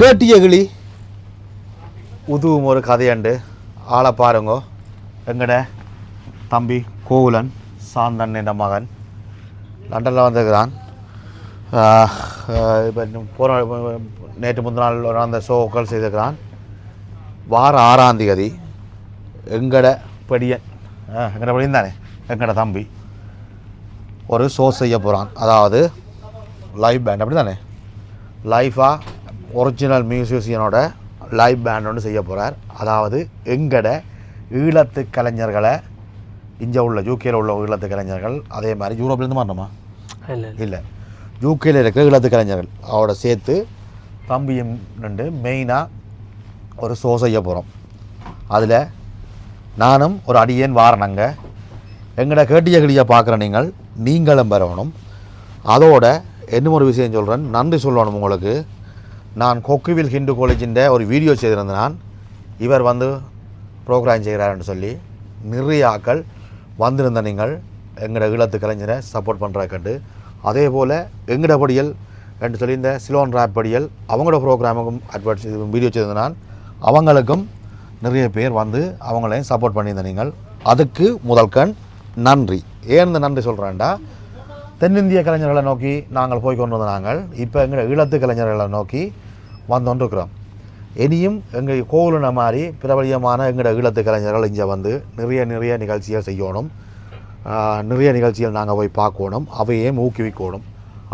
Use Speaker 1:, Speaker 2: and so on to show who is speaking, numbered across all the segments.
Speaker 1: கேட்டிய கிளி. உதுவும் ஒரு கதையாண்டு. ஆளை பாருங்கோ. எங்கட? தம்பி கோகுலன் சாந்தன் என்ற மகன். லண்டனில் வந்திருக்கிறான். இப்போ போன நேற்று முந்தின நாள் நடந்த அந்த ஷோக்கள் செய்திருக்கிறான். வார ஆறாம் தேதி எங்கட படியன் எங்கட படியன் தானே? எங்கட தம்பி ஒரு ஷோ செய்ய போகிறான் அதாவது லைவ் பேண்ட் அப்படி தானே லைஃபாக ஒரிஜினல் மியூசிஷியனோட லைவ் பேண்ட் ஒன்று செய்ய போகிறார் அதாவது எங்கட ஈழத்து கலைஞர்களை இங்கே உள்ள யூகேல உள்ள ஈழத்து கலைஞர்கள் அதே மாதிரி யூரோப்லேருந்து மாட்டோமா
Speaker 2: இல்லை
Speaker 1: இல்லை. யூகேல இருக்கிற ஈழத்து கலைஞர்கள் அவரோட சேர்த்து தம்பியும் ரெண்டு மெயினாக ஒரு ஷோ செய்ய போகிறோம் அதில் நானும் ஒரு அடியேன் வாரணங்க. எங்கட கேட்டிய கிளியை பார்க்குற நீங்கள் நீங்களும் வரணும் அதோட இன்னும் ஒரு விஷயம் சொல்கிறேன் நன்றி சொல்லணும் உங்களுக்கு. நான் கொக்குவில் ஹிந்து காலேஜின் ஒரு வீடியோ செய்திருந்தான். இவர் வந்து ப்ரோக்ராம் செய்கிறார்னு சொல்லி நிறைய ஆக்கள் வந்திருந்த நீங்கள் எங்களோட ஈழத்து கலைஞரை சப்போர்ட் பண்ணுறாக்கண்டு அதே போல் எங்கட படியல் என்று சொல்லி இந்த சிலோன் ராப் படியல் அவங்களோட ப்ரோக்ராமுக்கும் அட்வர்ட் வீடியோ செய்திருந்தான். அவங்களுக்கும் நிறைய பேர் வந்து அவங்களையும் சப்போர்ட் பண்ணியிருந்த நீங்கள். அதுக்கு முதல் கண் நன்றி. ஏன் இந்த நன்றி சொல்கிறேன்டா தென்னிந்திய கலைஞர்களை நோக்கி நாங்கள் போய் கொண்டு வந்த நாங்கள் இப்போ எங்கள் ஈழத்து கலைஞர்களை நோக்கி வந்துகொண்டிருக்கிறோம் இனியும் எங்கள் கோவிலின மாதிரி பிரபலியமான எங்களோட ஈழத்து கலைஞர்கள் இங்கே வந்து நிறைய நிறைய நிகழ்ச்சிகள் செய்யணும். நிறைய நிகழ்ச்சிகள் நாங்கள் போய் பார்க்கணும். அவையே ஊக்குவிக்கணும்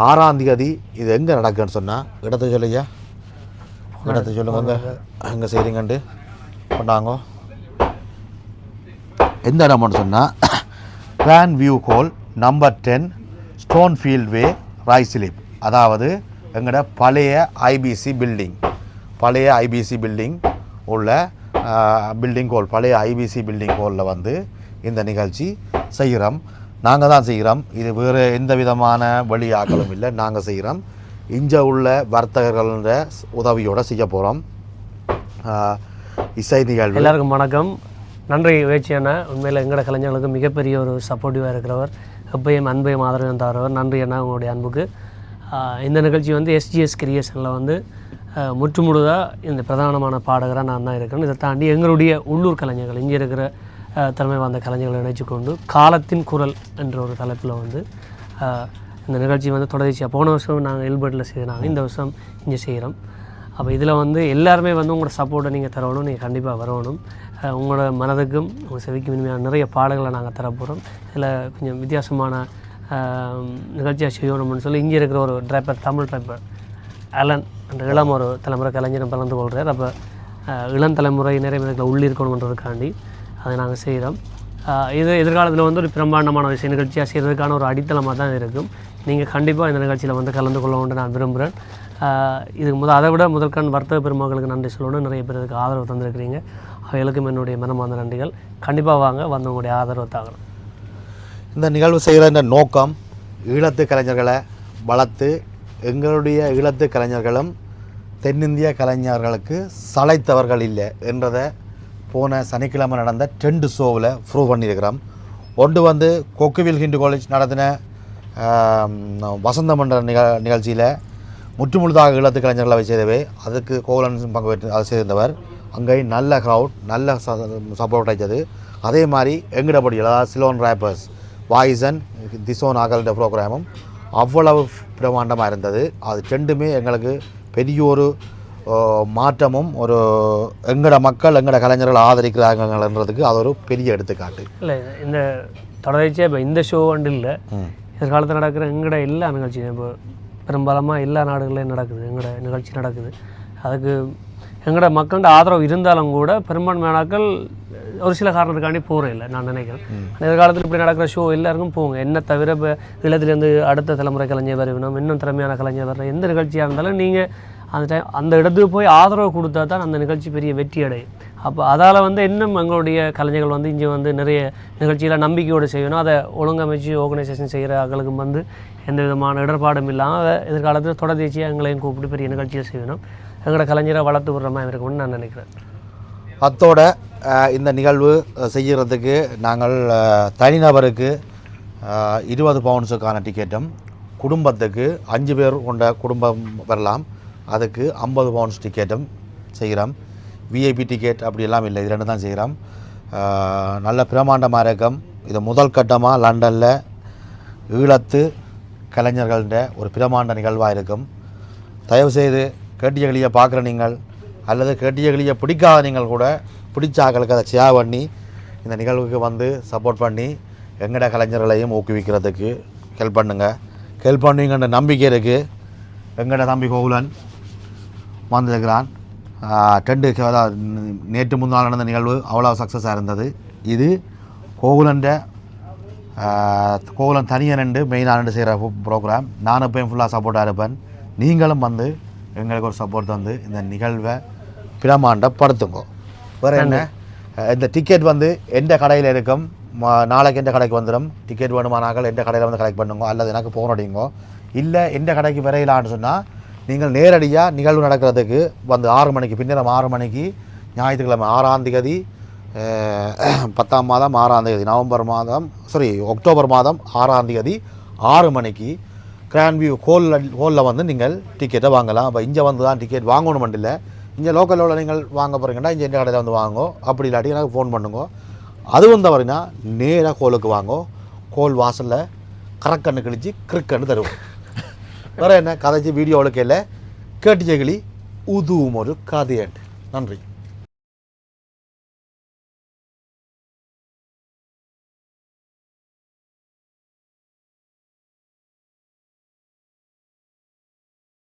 Speaker 1: ஆறாம் தேதி இது எங்கே நடக்குன்னு சொன்னால் இடத்தை சொல்லியா இடத்தை சொல்லுங்க. எங்கே செய்கிறீங்கண்டு பண்ணாங்க எந்த இடம்னு சொன்னால் Plan View Close number ten Stonefield Way Ruislip அதாவது எங்களோட பழைய ஐபிசி பில்டிங் பழைய ஐபிசி பில்டிங் உள்ள பில்டிங் கோல் பழைய ஐபிசி பில்டிங் கோலில் வந்து இந்த நிகழ்ச்சி செய்கிறோம். நாங்கள் தான் செய்கிறோம். இது வேறு எந்த விதமான வழியாக்களும் இல்லை. நாங்கள் செய்கிறோம். இங்கே உள்ள வர்த்தகர்கள உதவியோடு செய்ய போகிறோம் இசை நிகழ்வு.
Speaker 2: எல்லாருக்கும் வணக்கம். நன்றி வேச்சியான உண்மையில் எங்கட கலைஞர்களுக்கு மிகப்பெரிய ஒரு சப்போர்ட்டிவாக இருக்கிறவர். எப்பயும் அன்பையும் ஆதரவையும் தரவர் நன்றி அண்ணா உங்களுடைய அன்புக்கு. இந்த நிகழ்ச்சி வந்து எஸ்ஜிஎஸ் கிரியேஷனில் வந்து முற்றுமுழுதாக இந்த பிரதானமான பாடகராக நான் தான் இருக்கிறேன். இதை தாண்டி எங்களுடைய உள்ளூர் கலைஞர்கள் இங்கே இருக்கிற திறமை வாய்ந்த கலைஞர்களை இணைச்சு கொண்டு காலத்தின் குரல் என்ற ஒரு தலைப்பில் வந்து இந்த நிகழ்ச்சி வந்து தொடர்ச்சியாக போன வருஷம் நாங்கள் எல்பர்ட்டில் செய்தாங்க இந்த வருஷம் இங்கே செய்கிறோம் அப்போ இதில் வந்து எல்லாருமே வந்து உங்களோட சப்போர்ட்டை நீங்கள் தரணும் நீங்கள் கண்டிப்பாக வரணும். உங்களோட மனதுக்கும் உங்கள் செவிக்கும் இனிமையான நிறைய பாடல்களை நாங்கள் தரப்போகிறோம் இதில் கொஞ்சம் வித்தியாசமான நிகழ்ச்சியாக செய்யணும்னு சொல்லி இங்கே இருக்கிற ஒரு டிரைப்பர் தமிழ் டிரைப்பர் அலன் அந்த இளம் ஒரு தலைமுறை கலைஞரும் கலந்து கொள்கிறார் அப்போ இளம் தலைமுறையினரை இதில் உள்ளிருக்கணுன்றதுக்காண்டி அதை நாங்கள் செய்கிறோம் இது எதிர்காலத்தில் வந்து ஒரு பிரம்மாண்டமான விஷய நிகழ்ச்சியாக செய்கிறதுக்கான ஒரு அடித்தளமாக தான் இருக்கும். நீங்கள் கண்டிப்பாக இந்த நிகழ்ச்சியில் வந்து கலந்து கொள்ளணும்னு நான் விரும்புகிறேன் இதுக்கு முதல் அதை விட முதற்கண் வர்த்தக பெருமக்களுக்கு நன்றி சொல்லணும் நிறைய பேர் இதுக்கு ஆதரவு தந்திருக்கிறீங்க. அவைகளுக்கும் என்னுடைய மனமார்ந்த நன்றிகள். கண்டிப்பாக வாங்க வந்தவங்களுடைய ஆதரவு தாங்கணும்.
Speaker 1: இந்த நிகழ்வு செய்கிற இந்த நோக்கம் ஈழத்து கலைஞர்களை வளர்த்து எங்களுடைய ஈழத்து கலைஞர்களும் தென்னிந்திய கலைஞர்களுக்கு சளைத்தவர்கள் இல்லை என்றதை போன சனிக்கிழமை நடந்த டெண்டு ஷோவில் ப்ரூவ் பண்ணியிருக்கிறோம். ஒன்று வந்து கொக்குவில் ஹிண்டு காலேஜ் நடத்தின வசந்த மண்டல நிக நிகழ்ச்சியில் முற்றுமுழுதாக ஈழத்து கலைஞர்களை செய்தவை. அதுக்கு கோவலன் பங்கு பெற்று அதை செய்திருந்தவர். அங்கே நல்ல க்ரௌட் நல்ல சப்போர்ட் கிடைச்சது அதே மாதிரி எங்கிடப்படி அதாவது சிலோன் ரேப்பர்ஸ் வாய்ஸன் திசோன் ஆகல்ன்ற ப்ரோக்ராமும் அவ்வளவு பிரமாண்டமாக இருந்தது. அது ரெண்டுமே எங்களுக்கு பெரிய ஒரு மாற்றமும் ஒரு எங்கட மக்கள் எங்கட கலைஞர்கள் ஆதரிக்கிறாங்கன்றதுக்கு அது ஒரு பெரிய எடுத்துக்காட்டு.
Speaker 2: இல்லை இந்த தொடர்ச்சியாக இப்போ இந்த ஷோ வந்து இல்லை எதிர்காலத்தில் நடக்கிற எங்கட எல்லா நிகழ்ச்சியும் இப்போ பெரும்பாலமாக எல்லா நாடுகள்லையும் நடக்குது. எங்கட நிகழ்ச்சி நடக்குது. அதுக்கு எங்கட மக்கள்கிட்ட ஆதரவு இருந்தாலும் கூட பெரும்பான்மையானாக்கள் ஒரு சில காரணத்துக்காண்டி போகிறேன் இல்லை நான் நினைக்கிறேன். எதிர்காலத்தில் இப்படி நடக்கிற ஷோ எல்லாருக்கும் போங்க. என்ன தவிர இப்போ இல்லத்துலேருந்து அடுத்த தலைமுறை கலைஞர் வரணும் இன்னும் திறமையான கலைஞர் வர எந்த நிகழ்ச்சியாக இருந்தாலும் நீங்கள் அந்த டைம் அந்த இடத்துக்கு போய் ஆதரவு கொடுத்தா தான் அந்த நிகழ்ச்சி பெரிய வெற்றி அடையும். அப்போ அதால் வந்து இன்னும் எங்களுடைய கலைஞர்கள் வந்து இங்கே வந்து நிறைய நிகழ்ச்சியில் நம்பிக்கையோடு செய்யணும். அதை ஒழுங்கமைச்சு ஆர்கனைசேஷன் செய்கிற ஆக்களுக்கு வந்து எந்த விதமான இடர்பாடும் இல்லாமல் அதை எதிர்காலத்தில் தொடர்ச்சியாக எங்களையும் கூப்பிட்டு பெரிய நிகழ்ச்சியை செய்யணும். எங்களோட கலைஞரை வளர்த்து விடுற மாதிரி இருக்கும்னு நான் நினைக்கிறேன்.
Speaker 1: அத்தோட இந்த நிகழ்வு செய்கிறதுக்கு நாங்கள் தனிநபருக்கு இருபது பவுன்ஸுக்கான டிக்கெட்டும் குடும்பத்துக்கு அஞ்சு பேர் கொண்ட குடும்பம் வரலாம். அதுக்கு ஐம்பது பவுண்ட்ஸ் டிக்கெட்டும் செய்கிறோம் விஐபி டிக்கெட் அப்படி எல்லாம் இல்லை. இது ரெண்டு தான் செய்கிறோம் நல்ல பிரமாண்டமாக இருக்கும் இது முதல் கட்டமாக லண்டனில் ஈழத்து கலைஞர்கள்ட ஒரு பிரமாண்ட நிகழ்வாக இருக்கும். தயவுசெய்து கேட்டிய கிளியை பார்க்குற நீங்கள் அல்லது கேட்டிய கிளியை பிடிக்காத நீங்கள் கூட பிடிச்ச ஆக்களுக்கு அதை ஷேர் பண்ணி இந்த நிகழ்வுக்கு வந்து சப்போர்ட் பண்ணி எங்கட கலைஞர்களையும் ஊக்குவிக்கிறதுக்கு ஹெல்ப் பண்ணுங்கள் ஹெல்ப் பண்ணுவீங்கன்ற நம்பிக்கை இருக்குது எங்கட தம்பி கோகுலன் வந்திருக்கிறான். டெண்டு அதாவது நேற்று முன்னாள் நடந்த நிகழ்வு அவ்வளோ சக்ஸஸாக இருந்தது. இது கோகுலன்ற கோகுலன் தனியாக ரெண்டு மெயினாக ரெண்டு செய்கிற ப்ரோக்ராம் நான் எப்பயும் ஃபுல்லாக சப்போர்ட்டாக இருப்பேன். நீங்களும் வந்து எங்களுக்கு ஒரு சப்போர்ட் தந்து இந்த நிகழ்வை பிரமாண்டப்படுத்துங்க வேறு என்ன? இந்த டிக்கெட் வந்து எந்த கடையில் இருக்கும்? நாளைக்கு எந்த கடைக்கு வந்துடும் டிக்கெட் வேணுமானாக்கள் எந்த கடையில் வந்து கலெக்ட் பண்ணுங்க? அல்லது எனக்கு ஃபோன் அடிங்க? இல்லை எந்த கடைக்கு விரையிலான்னு சொன்னால் நீங்கள் நேரடியாக நிகழ்வு நடக்கிறதுக்கு வந்து ஆறு மணிக்கு பின்னரம் ஆறு மணிக்கு ஞாயிற்றுக்கிழமை ஆறாம் தேதி பத்தாம் மாதம் ஆறாம் தேதி நவம்பர் மாதம் சாரி அக்டோபர் மாதம் ஆறாம் தேதி ஆறு மணிக்கு கிராண்ட் வியூ ஹோலில் ஹோலில் வந்து நீங்கள் டிக்கெட்டை வாங்கலாம். அப்போ இங்கே வந்து தான் டிக்கெட் வாங்கணும் இல்லை. இங்கே லோக்கலில் உள்ள நீங்கள் வாங்க போகிறீங்கன்னா இங்கே எந்த கடையில் வந்து வாங்கோ அப்படி இல்லாட்டி எனக்கு ஃபோன் பண்ணுங்க. அது வந்தவரைனா நேராக கோலுக்கு வாங்கோ. கோல் வாசலில் கரக்கண்ணு கழிச்சு கிறுக்கண்ணு தருவோம். வேறு என்ன? கதைச்சி வீடியோவில் கேட்கல கேட்டு ஜெகிலி உதுவும் ஒரு கதையண்டு நன்றி.